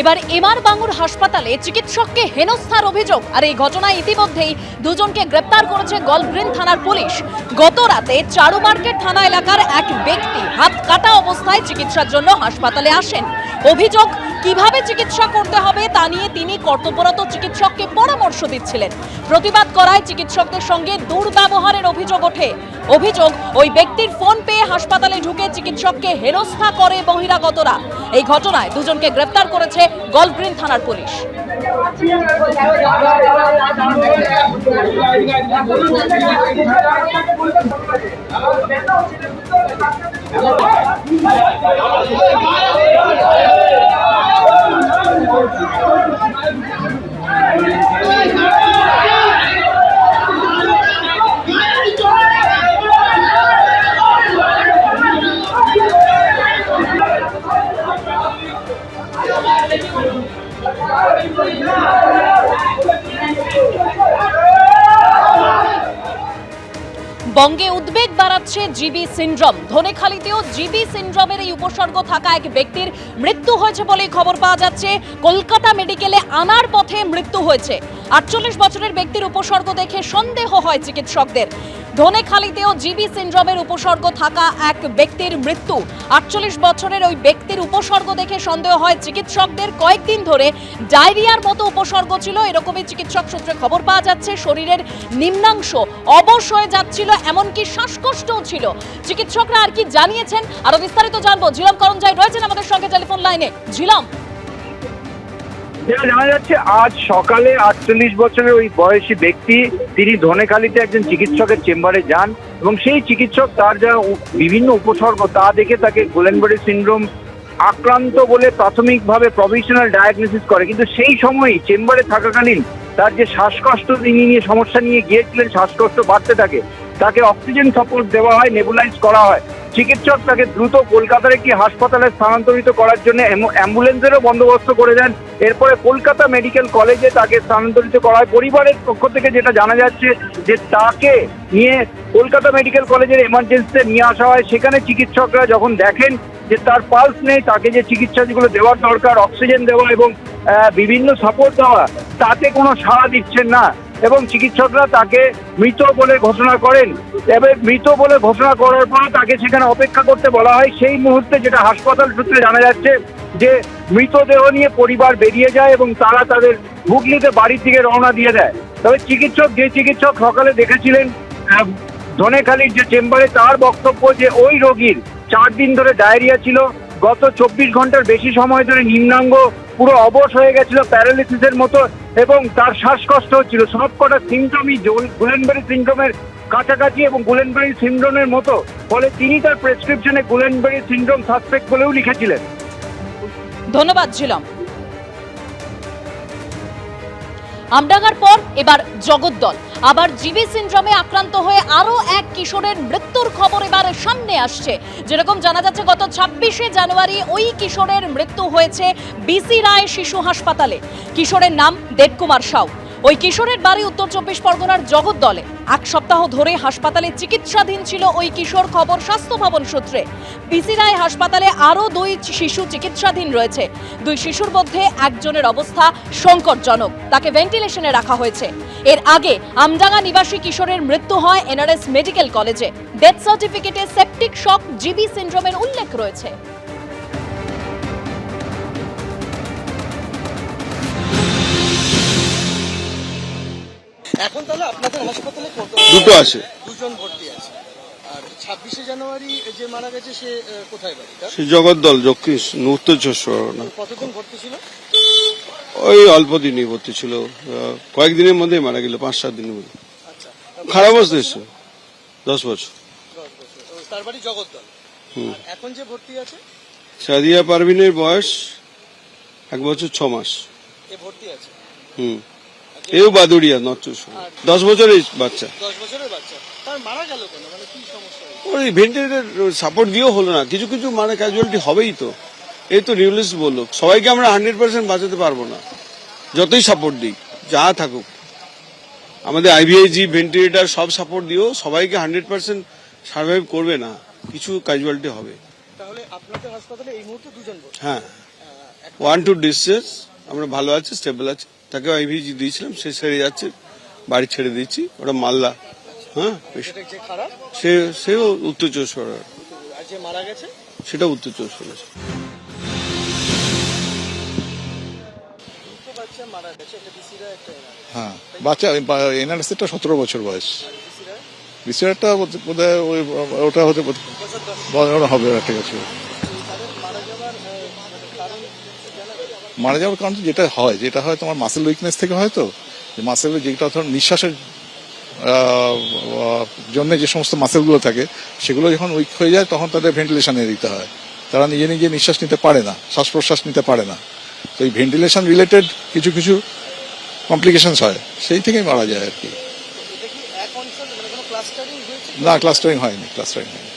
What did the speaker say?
এবার এমআর বাঙুর হাসপাতালে চিকিৎসককে হেনস্থার অভিযোগ। আর এই ঘটনায় ইতিমধ্যেই দুজনকে গ্রেপ্তার করেছে গলগ্রিন থানার পুলিশ। গত রাতে চারু মার্কেট থানা এলাকার এক ব্যক্তি হাত কাটা অবস্থায় চিকিৎসার জন্য হাসপাতালে আসেন। অভিযোগ কীভাবে চিকিৎসা করতে হবে তা নিয়ে তিনি কর্তব্যরত চিকিৎসককে পরামর্শ দিচ্ছিলেন। প্রতিবাদ করায় চিকিৎসকদের সঙ্গে দুর্ব্যবহারের অভিযোগ ওঠে। অভিযোগ, ওই ব্যক্তির ফোন পেয়ে হাসপাতালে ঢুকে চিকিৎসককে হেনস্থা করে বহিরাগতরা। এই ঘটনায় দুজনকে গ্রেপ্তার করেছে গলগ্রিন থানার পুলিশ। বঙ্গে উদ্বেগ বাড়াচ্ছে জিবি সিন্ড্রোম। ধনেখালিতেও জিবি সিন্ড্রোমের এই উপসর্গ থাকা এক ব্যক্তির মৃত্যু হয়েছে বলে খবর পাওয়া যাচ্ছে। কলকাতা মেডিকেলে আনার পথে মৃত্যু হয়েছে। আটচল্লিশ বছরের ব্যক্তির উপসর্গ দেখে সন্দেহ হয় চিকিৎসকদের। ধনেখালিতেও জিবি সিন্ড্রোমের উপসর্গ থাকা এক ব্যক্তির মৃত্যু। আটচল্লিশ বছরের ওই ব্যক্তির উপসর্গ দেখে সন্দেহ হয় চিকিৎসকদের। কয়েকদিন ধরে ডায়রিয়ার মতো উপসর্গ ছিল, এরকমই চিকিৎসক সূত্রে খবর পাওয়া যাচ্ছে। শরীরের নিম্নাংশ অবশ হয়ে যাচ্ছিল এমনকি শ্বাসকষ্টও ছিল। চিকিৎসকরা আর কি জানিয়েছেন? আরও বিস্তারিত জানব। ঝিলম করঞ্জাই রয়েছেন আমাদের সঙ্গে টেলিফোন লাইনে। ঝিলম। জানা যাচ্ছে, আজ সকালে আটচল্লিশ বছরের ওই বয়সী ব্যক্তি, তিনি ধনেখালিতে একজন চিকিৎসকের চেম্বারে যান এবং সেই চিকিৎসক তার যা বিভিন্ন উপসর্গ, তা দেখে তাকে গোলেনবাড়ি সিন্ড্রোম আক্রান্ত বলে প্রাথমিকভাবে প্রফেশনাল ডায়াগনোসিস করে। কিন্তু সেই সময়ই চেম্বারে থাকাকালীন তার যে শ্বাসকষ্ট তিনি নিয়ে সমস্যা নিয়ে গিয়েছিলেন, শ্বাসকষ্ট বাড়তে থাকে তাকে অক্সিজেন সাপোর্ট দেওয়া হয় নেবুলাইজ করা হয়। চিকিৎসক তাকে দ্রুত কলকাতার একটি হাসপাতালে স্থানান্তরিত করার জন্য অ্যাম্বুলেন্সেরও বন্দোবস্ত করে দেন। এরপরে কলকাতা মেডিকেল কলেজে তাকে স্থানান্তরিত করা হয়। পরিবারের পক্ষ থেকে যেটা জানা যাচ্ছে যে তাকে নিয়ে কলকাতা মেডিকেল কলেজের এমার্জেন্সিতে নিয়ে আসা হয়। সেখানে চিকিৎসকরা যখন দেখেন যে তার পালস নেই, তাকে যে চিকিৎসা যেগুলো দেওয়ার দরকার অক্সিজেন দেওয়া এবং বিভিন্ন সাপোর্ট দেওয়া, তাতে কোনো সাড়া দিচ্ছেন না। এবং চিকিৎসকরা তাকে মৃত বলে ঘোষণা করেন। এবার মৃত বলে ঘোষণা করার পর তাকে সেখানে অপেক্ষা করতে বলা হয়। সেই মুহূর্তে যেটা হাসপাতাল সূত্রে জানা যাচ্ছে যে মৃতদেহ নিয়ে পরিবার বেরিয়ে যায় এবং তারা তাদের হুগলিতে বাড়ির দিকে রওনা দিয়ে দেয়। তবে চিকিৎসক, যে চিকিৎসক সকালে দেখেছিলেন ধনেখালির যে চেম্বারে তার বক্তব্য যে ওই রোগীর চার দিন ধরে ডায়রিয়া ছিল। গত চব্বিশ ঘণ্টার বেশি সময় ধরে নিম্নাঙ্গ, পুরো অবশ হয়ে গেছিল প্যারালিসিসের মতো এবং তার শ্বাসকষ্ট হচ্ছিল। সবকটা সিমটমই গুলেনবেরি সিন্ড্রোমের কাছাকাছি এবং গুলেনবেরি সিন্ড্রোমের মতো। ফলে তিনি তার প্রেসক্রিপশনে গুলেনবেরি সিন্ড্রোম সাসপেক্ট বলেও লিখেছিলেন। ধন্যবাদ, ঝিলম। আমডাঙ্গার পর এবার জগদ্দল। আবার জিবি সিন্ড্রোমে আক্রান্ত হয়ে আরও কিশোরের মৃত্যুর খবর এবার সামনে আসছে। যেরকম জানা যাচ্ছে, গত ছাব্বিশে জানুয়ারি ওই কিশোরের মৃত্যু হয়েছে বিসি রায় শিশু হাসপাতালে। কিশোরের নাম দেবকুমার সাউ। ওই কিশোরের বাড়ি উত্তর চব্বিশ পরগনার জগদ্দলে এক সপ্তাহ ধরে হাসপাতালে চিকিৎসাধীন ছিল ওই কিশোর, খবর স্বাস্থ্য ভবন সূত্রে। পিসি রায় হাসপাতালে আরও দুই শিশু চিকিৎসাধীন রয়েছে। দুই শিশুর মধ্যে একজনের অবস্থা সংকটজনক, তাকে ভেন্টিলেশনে রাখা হয়েছে। এর আগে আমডাঙ্গা নিবাসী কিশোরের মৃত্যু হয় এনআরএস মেডিকেল কলেজে। ডেথ সার্টিফিকেটে সেপটিক শক, জিবি সিন্ড্রোমের উল্লেখ রয়েছে। এখন তাহলে আপনাদের হাসপাতালে কত দুটো আছে। দুজন ভর্তি আছে? আর ছাব্বিশে জানুয়ারি যে মারা গেছে সে কোথায় বাড়ি? সে জগদ্দল দক্ষিণ উত্তর চব্বিশ পরগনা কতদিন ভর্তি ছিল? ওই অল্প দিনই ভর্তি ছিল। কয়েকদিনের মধ্যেই মারা গেল পাঁচ সাত দিনের মধ্যে। আচ্ছা। খারাপ অবস্থা এসছে দশ বছর। তার বাড়ি জগদ্দল। এখন যে ভর্তি আছে? সাদিয়া পারভিনের বয়স এক বছর ছ মাস। ভর্তি আছে? হুম। এও বাদুড়িয়া দশ বছরের বাচ্চা। দশ বছরের বাচ্চা। তার মারা গেল কেন? মানে কি সমস্যা ওই ভেন্টিলেটার সাপোর্ট দিয়েও হলো না। কিছু কিছু মানে ক্যাজুয়ালিটি হবেই তো। এই তো নিউলিস্ট বলল। সবাইকে আমরা হান্ড্রেড পার্সেন্ট বাঁচাতে পারব না। যতই সাপোর্ট দিই যা থাকুক। আমাদের আইভিআইজি ভেন্টিলেটার সব সাপোর্ট দিয়েও সবাইকে হান্ড্রেড পার্সেন্ট সার্ভাইভ করবে না। কিছু ক্যাজুয়ালিটি হবে। তাহলে আপনাদের হাসপাতালে এই মুহূর্তে দুজন হ্যাঁ। ওয়ান টু ডিসচার্জ আমরা ভালো আছি স্টেবল আছে। তাকে আইভিজি দিয়েছিলাম সে সেরে যাচ্ছে বাড়ি ছেড়ে দিচ্ছি ওটা মালদা হ্যাঁ সে সেও উত্তর চব্বিশ পরগনা মারা গেছে? সেটা উত্তর চব্বিশ পরগনা বাচ্চা হ্যাঁ বাচ্চা এনআরএসটা সতেরো বছর বয়স। বিসিআরটা বোধ হয় ওই ওটা হতে হবে ঠিক আছে তাদের মারা যাওয়ার আহ, মানে কারণ জানা গেছে? মারা যাওয়ার কারণ যেটা হয় যেটা হয় তোমার মাসেল উইকনেস থেকে হয় তো মাসেলের যেটা ধর নিঃশ্বাসের জন্য যে সমস্ত মাসেলগুলো থাকে সেগুলো যখন উইক হয়ে যায় তখন তাদের ভেন্টিলেশনে দিতে হয়। তারা নিজে নিজে নিঃশ্বাস নিতে পারে না শ্বাস প্রশ্বাস নিতে পারে না। তো এই ভেন্টিলেশন রিলেটেড কিছু কিছু কমপ্লিকেশনস হয় সেই থেকেই মারা যায় আর কি। মানে না ক্লাস্টারিং হয়নি ক্লাস্টারিং হয়নি।